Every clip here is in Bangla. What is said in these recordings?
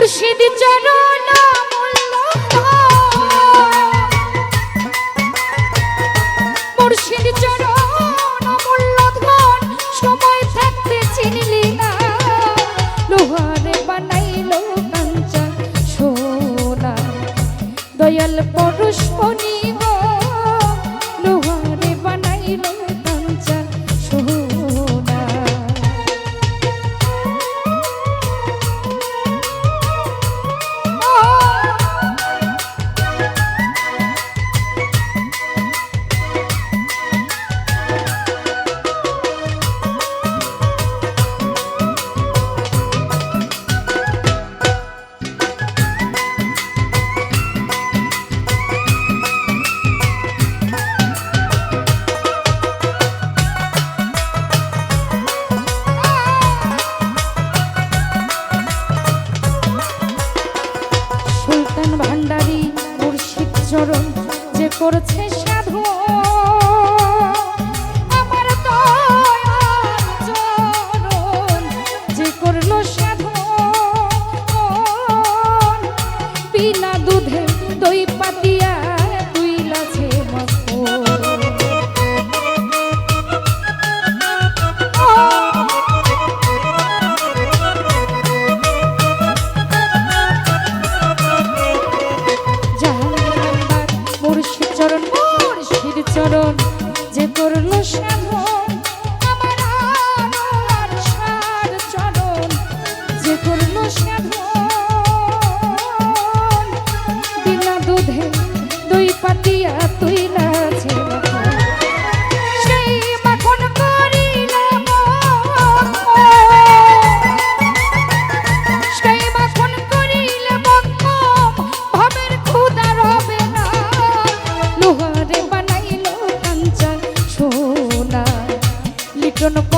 মুর্শিদ চরণ করছে no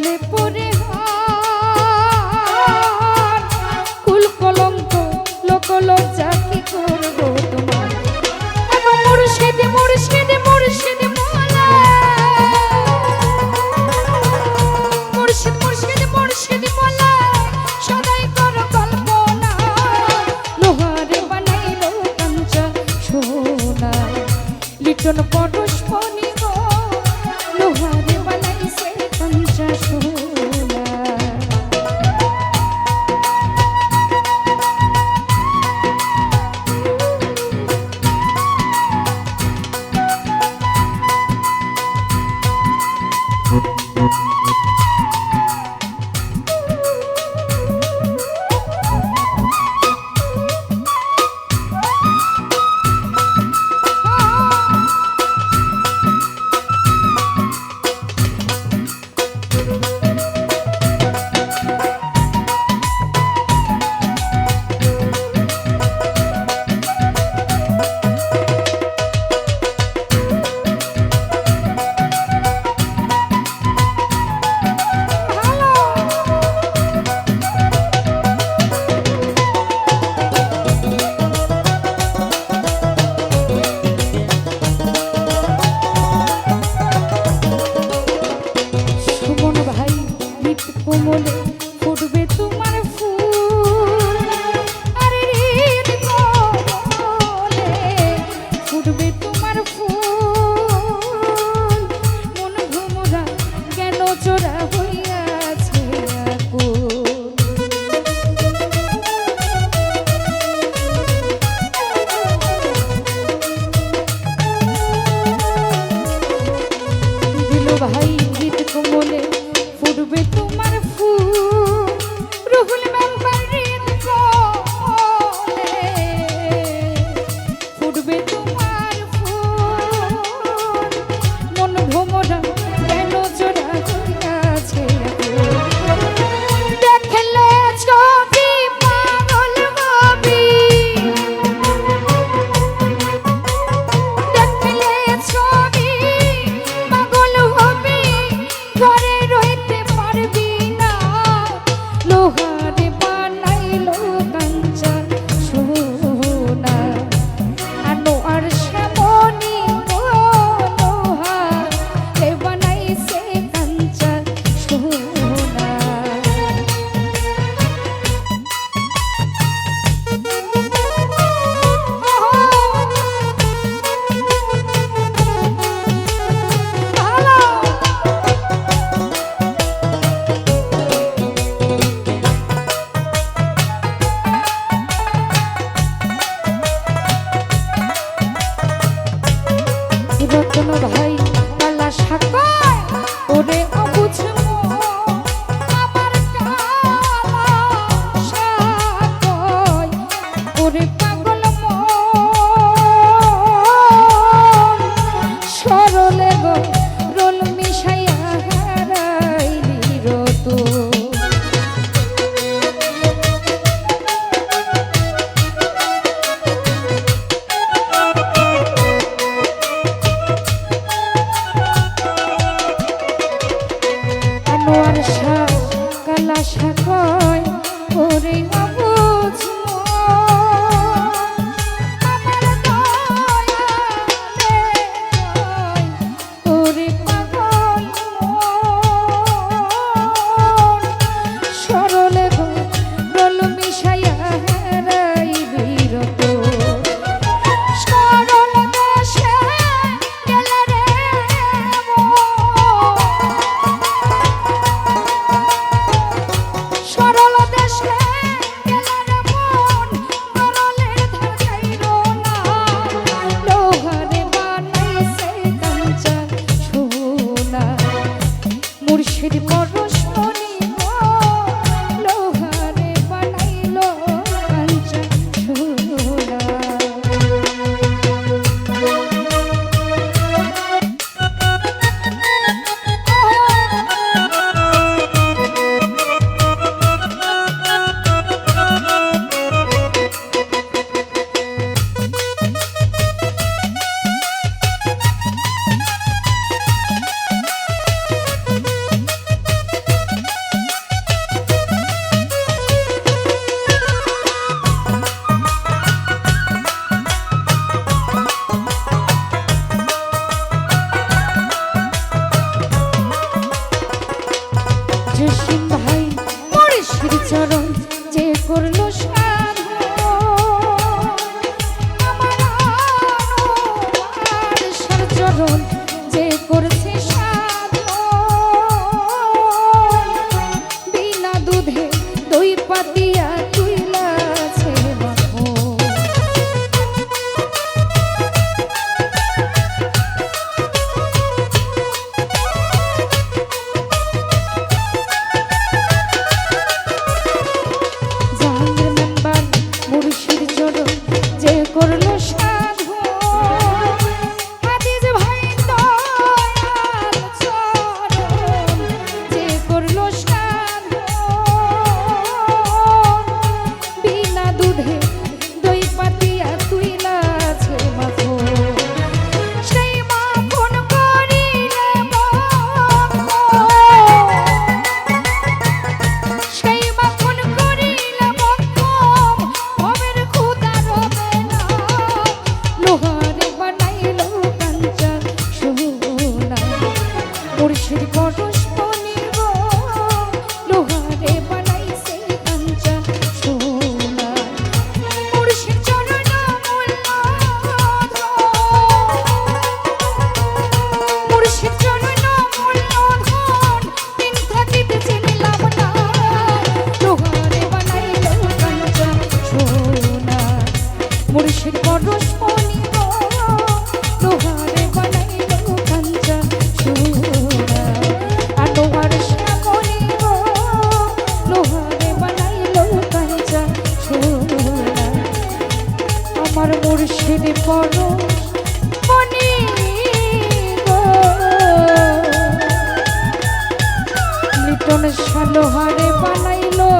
জলে পড়ে কুল কলঙ্ক লোক লজ্জা কি করব তোমার। মুর্শিদে মুর্শিদে মুর্শিদে মুর্শিদ, মুর্শিদে মুর্শিদে মোলা সদাই কর কল্পনা। লোহারে বানাইল কাঞ্চা সোনা লিটন পর বর্ষা কালা সাকয় ওরে corazón. আমার মুর্শিদ পড়ো মনি লিটন সালোহারে বানাইলো